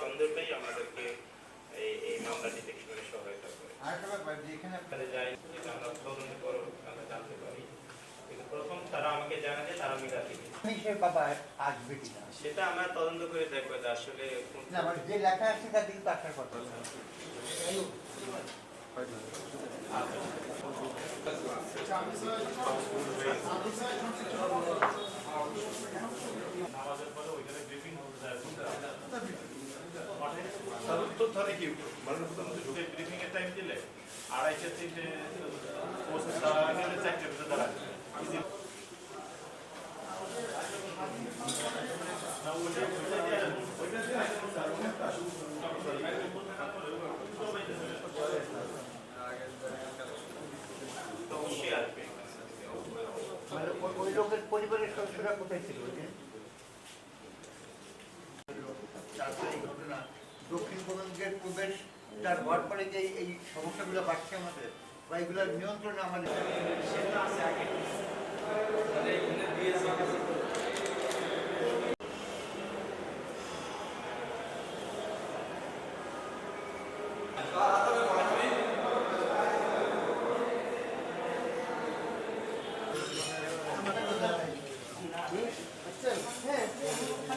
সন্দেহটাই আমাদেরকে এই এই মামলাটি থেকে সহায়তা করে। যে আমরা তদন্ত করো আমরা জানতে পারি। প্রথম তারা আমাকে তারা মিলাতে গেছে বাবা আসবে কিনা সেটা আমরা তদন্ত করে দেখব যে আসলে কোন মানে যে লেখা আছে তার দিকে আসার কথা। তথ্যটা কি? প্রথমে ব্রিফিং এর টাইম দিলে আড়াইটা থেকে পৌঁছে তারা চারটে ভিতরে তারা অবশ্যই আসবে ওই- ওই লোকের পরিবারের সদস্যরা কোথায় ছিল দক্ষিণ প্রবেশের প্রবেশ, তার হওয়ার পরে যে এই সমস্যাগুলো বাড়ছে আমাদের, বা এগুলোর নিয়ন্ত্রণে আমাদের হ্যাঁ।, হ্যাঁ।